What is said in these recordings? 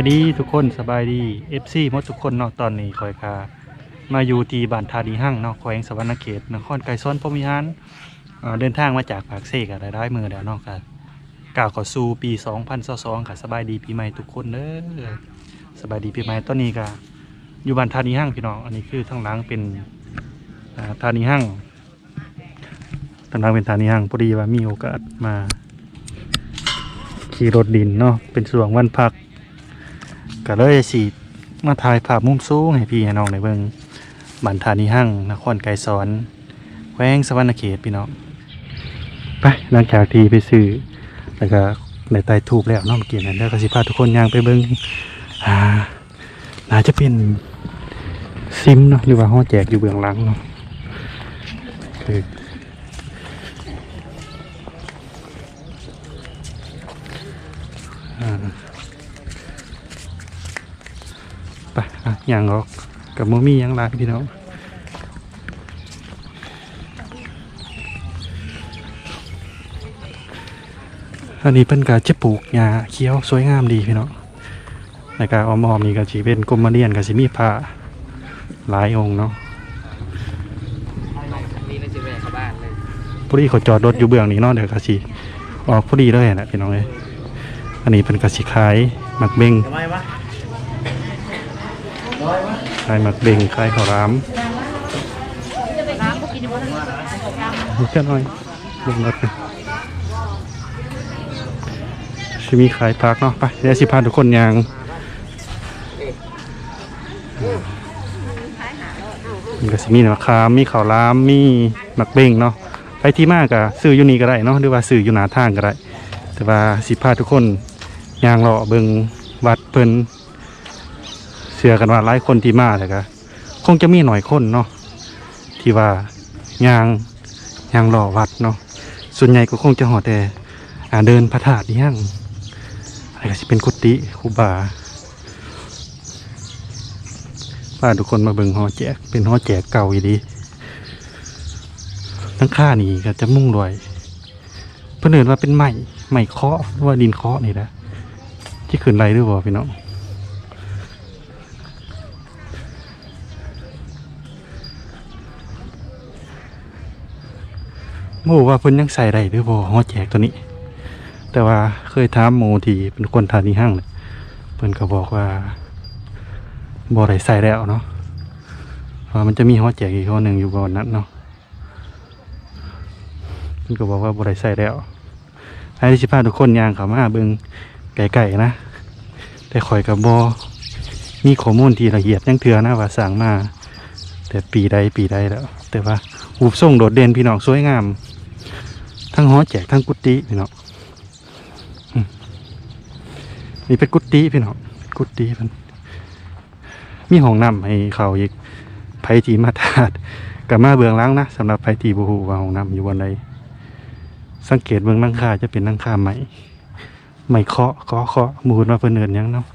ายดีทุกคนสบายดี FC หมดทุกคนเนาะตอนนี้คอยคามาอยู่ที่บ้านทาดีหั่งเนาะแขวงสวรรณเขตนครไกรซ้อนพมิหารเดินทางมาจากปากเซกอะได้มือแล้วเนาะค่ะกล่าวขอสู่ปี 2022ค่ะสบายดีปีใหม่ทุกคนเด้อสบายดีปีใหม่ตอนนี้ก็อยู่บ้านทาดีหั่งพี่น้องอันนี้คือทางหลังเป็นอ่าทาดีหั่งทางหลังเป็นทาดีหั่งพอดีว่ามีโอกาสมาขี่รถดินเนาะเป็นส่วงวันพัก ก็เลยสีมาถ่ายภาพมุมสูงให้พี่ให้น้องในเบิงบันทานีหั่งนครไกรสอนแขวงสวรรณเขตพี่น้องไปหลังจากที่ไปซื้อแล้วก็ในไต่ทูบแล้วน้องเกียรตินแล้วก็สิพาทุกคนย่างไปเบิงอ่าน่าจะเป็นซิมเนาะหรือว่าห้อแจกอยู่เบื้องหลังเนาะคือาไป อะอย่างออกกับโมมี่ยังไรพี่น้องอันนี้เป็นการจะปลูกหญ้าเขียวสวยงามดีพี่น้องในการออมๆนี่ก็สีเป็นกรมเดียนกับสีมีผ้าหลายองค์เนาะนี่น่าจะแวะเข้าบ้านเลยพอดีเขาจอดรถอยู่เบื้องนี้เนาะเดี๋ยวกสิออกพอดีเลยนะพี่น้องเลยอันนี้เป็นกสิขายหมักเบงทำไมวะ ขายหมักเบงขายข้าวรามดูแค่น้อยเบิ่งรถเลยชิมีขายพักเนาะไปเดี๋ยวสิพาทุกคนยางมันก็สิมีมะขามมีข้าวรามมีหมักเบ่งเนาะไปที่มากก็ซื้ออยู่นี่ก็ได้เนาะหรือว่าซื้ออยู่หนาทางก็ได้แต่ว่าสิพาทุกคนยางเลาะเบิงวัดเพิ่น เชื่อกันว่าหลายคนที่มาแต่ก็คงจะมีหน่อยคนเนาะที่ว่ายางยางเลาะวัดเนาะส่วนใหญ่ก็คงจะหอแต่เดินพระธาตุย่างอะไรก็สิเป็นกุฏิคูบาพาทุกคนมาเบิงหอแจก เป็นหอแจกเก่าอีดีทั้งค่านี่ก็จะมุ่งรวยเพื่อนเอินว่าเป็นไม้ไม้เคาะว่าดินเคาะนี่นะที่ขึ้นไรด้วยบ่พี่น้อง โมว่าเพิ่นยังใส่ได้ด้วยบ่ฮอแจกตัวนี้ แต่ว่าเคยถามหมูที่เป็นคนทานีห้างเลยเพิ่นก็บอกว่าบ่ได้ใส่แล้วเนาะเพราะมันจะมีฮอแจกอีกฮอหนึ่งอยู่ก่อนนั้นเนาะเพิ่นก็บอกว่าบ่ได้ใส่แล้วให้ที่สิพาทุกคนย่างเข้ามาเบิ่งไก่ๆนะแต่ข่อยกับบ่มีข้อมูลที่ละเอียดยังเถื่อนะว่าสั่งมา แต่ปีใดปีใดแล้ว แต่ว่ารูปทรงโดดเด่นพี่น้องสวยงาม ทั้งหอแจกทั้งกุฏิพี่น้องอืมนี่เป็นกุฏิพี่น้องเป็นกุฏิเพิ่นมีห้องน้ำให้เขาอีกไผทีมาทาดกับมาเบืองล้างนะสำหรับไผทีบูฮูว่าห้องน้ำอยู่บนใดสังเกตเบืองหลังคาจะเป็นหลังคาใหม่ใหม่เคาะเคาะเคาะมูนมาเพิ่นเอินยังเนาะ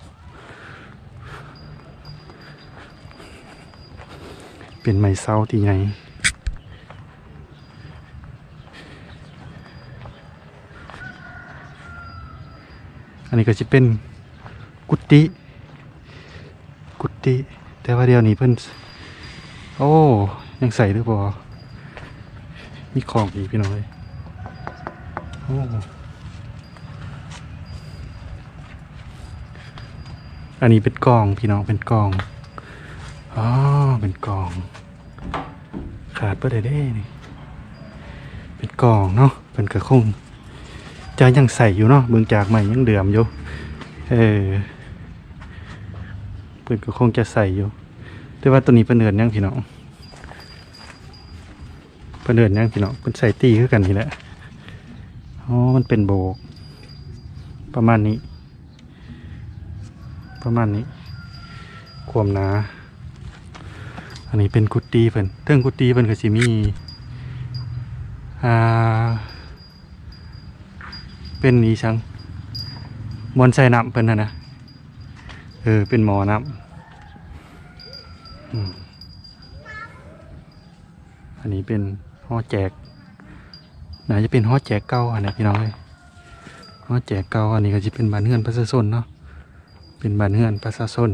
เป็นไม้เสาที่ใหญ่อั นนี้ก็จะเป็นกุฏิกุฏิแต่ว่าเดียวนี้เพิ่นโอ้ยังใส่หรือเปล่ามีของอีกพี่น้องเลยโอ้อันนี้เป็นกองพี่น้องเป็นกองอ๋อเป็นกอง ขาดเพื่อได้ได้นี่เป็นกองเนาะเป็นกระคง จะยังใส่อยู่เนาะเบิ่งจากใหม่ยังเดือมอยู่เออเป็นกระคงจะใส่อยู่ แต่ว่าตัวนี้เป็นเนินยังพี่น้องเป็นเนินยังพี่น้องเป็นใส่ตีคือกันนี่แหละอ๋อมันเป็นโบก ประมาณนี้ ประมาณนี้ ความหนาอันนี้เป็นกุฏิเพิ่นเทิงกุฏิเพิ่นก็สิมีอ่า เป็นนี้ชังมอนใส่น้ำเพิ่นนะนะเออเป็นหมอน้ำอันนี้เป็นห่อแจกน่าจะเป็นห่อแจกเก่าอันนี้พี่น้องเลยห่อแจกเก่าอันนี้ก็จะเป็นบานเฮือนพระสนเนาะเป็นบานเฮือนประชาชน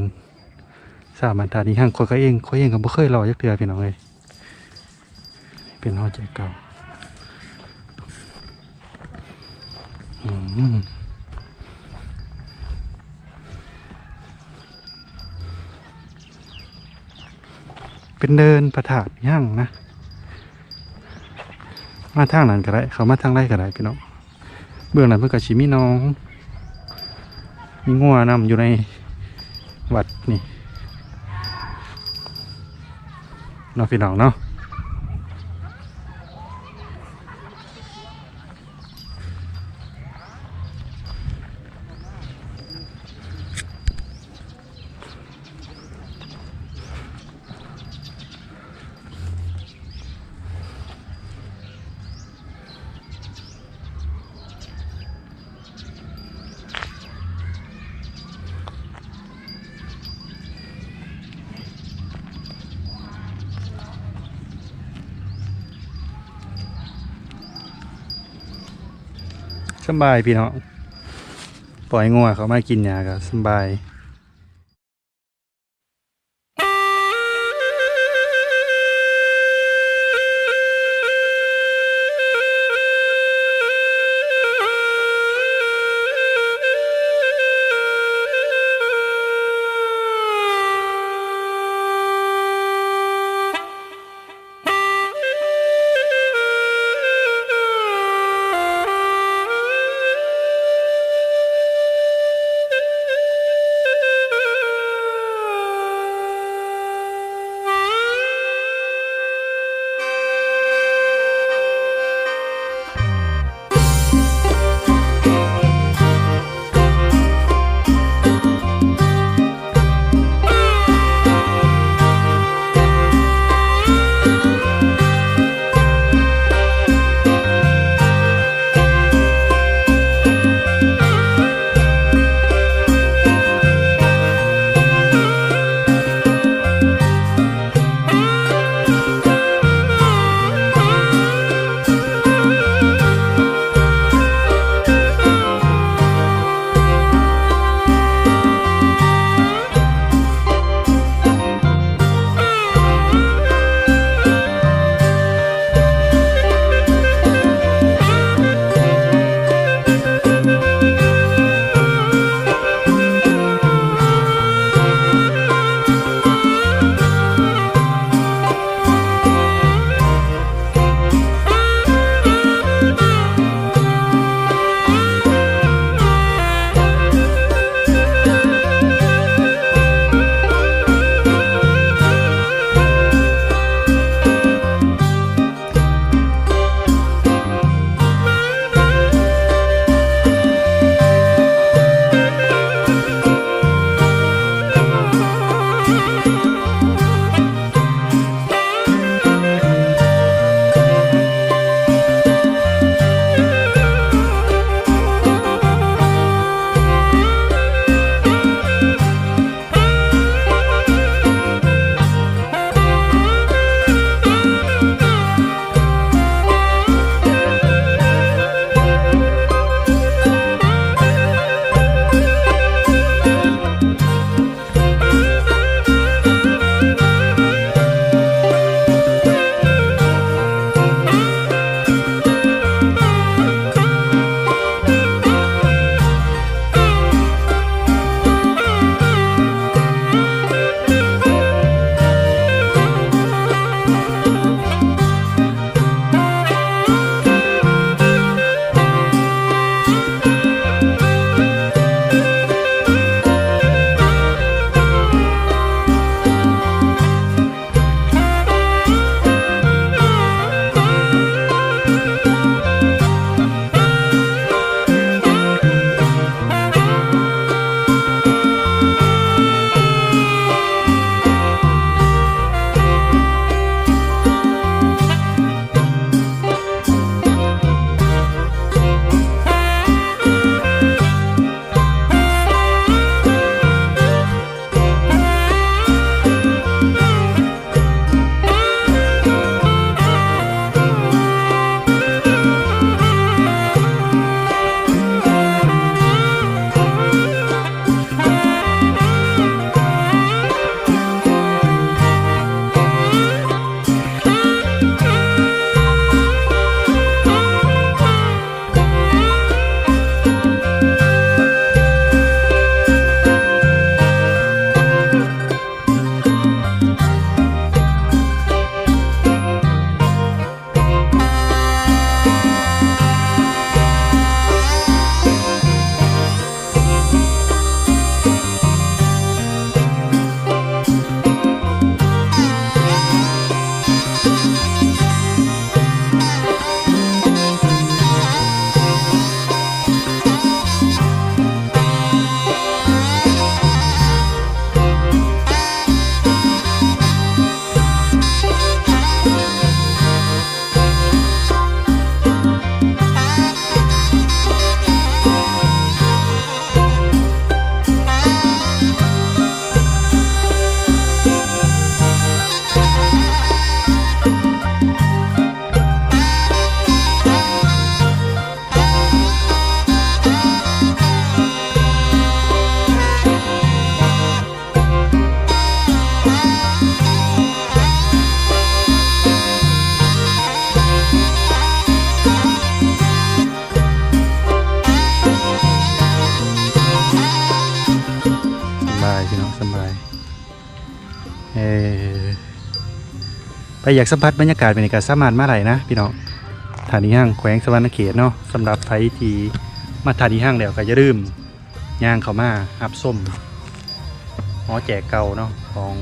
สามบรรทัดนี้ห้างคนก็เองคนเองก็บ่เคยรอจักเทื่อพี่น้องเอ้ยเป็นห่อใจกเก่าอืม เป็นเดินประถาดย่างนะ มาทางนั้นก็ได้ เขามาทางไรก็ได้พี่น้อง เบื้องหลังเพื่อกชิมีน้อง มีงัวนำอยู่ในวัดนี่เนาะพี่น้องเนาะ สบายพี่น้องปล่อยงัวเขามากินหญ้าก็สบาย อไปอยากสัมผัสบรรยากาศเป็นการสามารถมาไหลนะพี่น้องฐานีห้างแขวงสวรรณเขตเนาะสำหรับไผที่มาฐานีห้างแล้วก็อย่าลืมย่างเข้ามาหับส้มหอแจกเก่าเนาะของ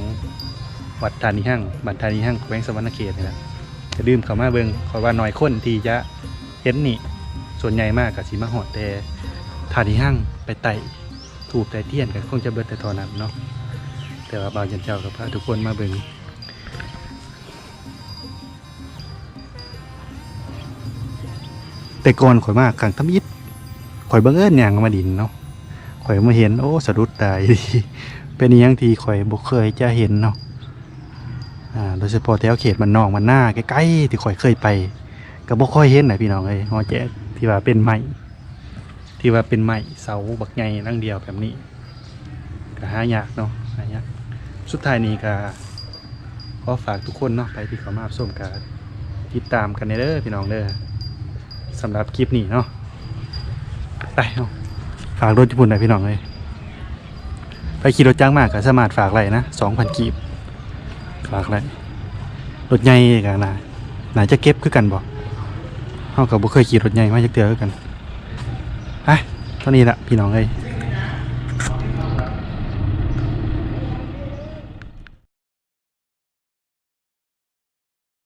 วัดฐานีห้างบัดฐานีห้างแขวงสวรรณเขตนี่แหละอย่าลืมเข้ามาเบิ่งขอยว่าน้อยคนที่จะเห็นนี่ส่วนใหญ่มากกับสีมาหอดแต่ฐานีห้างไปไต่ถูกไต่เทียนกันคงจะเบิดแต่ตอนนั้นเนาะ แต่ว่าบาวยันเจ้ากับพาทุกคนมาเบิ่งแต่ก่อนข่อยมากขังทำอิดข่อยเบิ่งเอิญอย่างมาดินเนาะข่อยมาเห็นโอ้สะดุดตายเป็นอหยังที่ข่อยบ่เคยจะเห็นเนาะอ่าโดยเฉพาะแถวเขตมันนอกมันหน้าใกล้ๆที่ข่อยเคยไปก็บ่ค่อยเห็นนะพี่น้องเอ้ยฮอแจ๊ที่ว่าเป็นไม้ที่ว่าเป็นไม้เสาบักใหญ่ลังเดียวแบบนี้ก็หายากเนาะหายาก สุดท้ายนี้ก็ขอฝากทุกคนเนาะไปที่เขามารับชมกันติดตามกันเด้อพี่น้องเด้อสำหรับคลิปนี้เนาะไปเนาะฝากรถญี่ปุ่นหน่อยพี่น้องเลยไปขี่รถจ้างมากก็สมารถฝากไรนะสองพันกีบฝากไรรถใหญ่กันนะน่าจะเก็บคือกันบ่เฮากับบ่เคยขี่รถใหญ่มาจักเทื่อกันไปเท่านี้ละพี่น้องเอ้ย